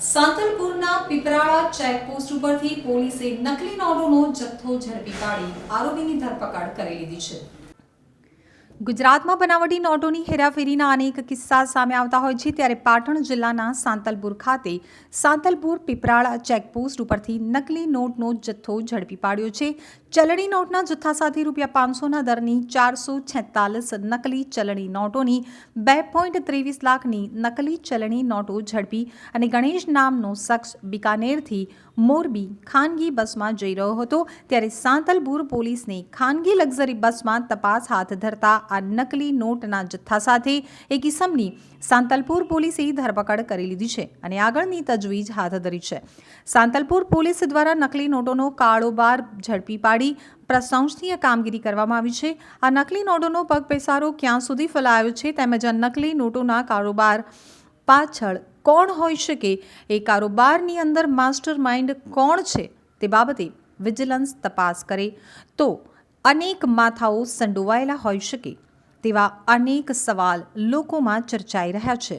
સાંતલપુરના Piprala checkpost ઉપરથી પોલીસે નકલી નોટોનો જથ્થો ઝડપી પાડી આરોપીની ધરપકડ કરી લીધી છે. ગુજરાતમાં બનાવટી નોટોની હેરાફેરીના અનેક કિસ્સા સામે આવતા હોય છે, ત્યારે પાટણ જિલ્લાના સાંતલપુર ખાતે સાંતલપુર પીપરાળા ચેકપોસ્ટ ઉપરથી નકલી નોટનો જથ્થો ઝડપી પાડ્યો છે. ચલણી નોટના જથ્થા સાથે રૂપિયા પાંચસોના દરની ચારસો છેતાલીસ નકલી ચલણી નોટોની બે પોઈન્ટ ત્રેવીસ લાખની નકલી ચલણી નોટો ઝડપી અને ગણેશ નામનો શખ્સ બિકાનેરથી મોરબી ખાનગી બસમાં જઈ રહ્યો હતો, ત્યારે સાંતલપુર પોલીસને ખાનગી લક્ઝરી બસમાં તપાસ હાથ ધરતા આ નકલી નોટના જથ્થા સાથે એક ઇસમની સાંતલપુર પોલીસે ધરપકડ કરી લીધી છે અને આગળની તજવીજ હાથ ધરી છે. સાંતલપુર પોલીસ દ્વારા નકલી નોટોનો કાળોબાર ઝડપી પાડી પ્રશંસનીય કામગીરી કરવામાં આવી છે. આ નકલી નોટોનો પગપેસારો ક્યાં સુધી ફેલાયો છે તેમજ આ નકલી નોટોના કારોબાર પાછળ કોણ હોઈ શકે? એ કારોબારની અંદર માસ્ટર માઇન્ડ કોણ છે? તે બાબતે વિજિલન્સ તપાસ કરે. તો અનેક માથાઓ સંડોવાયેલા હોઈ શકે તેવા અનેક સવાલ લોકોમાં ચર્ચાઈ રહ્યા છે.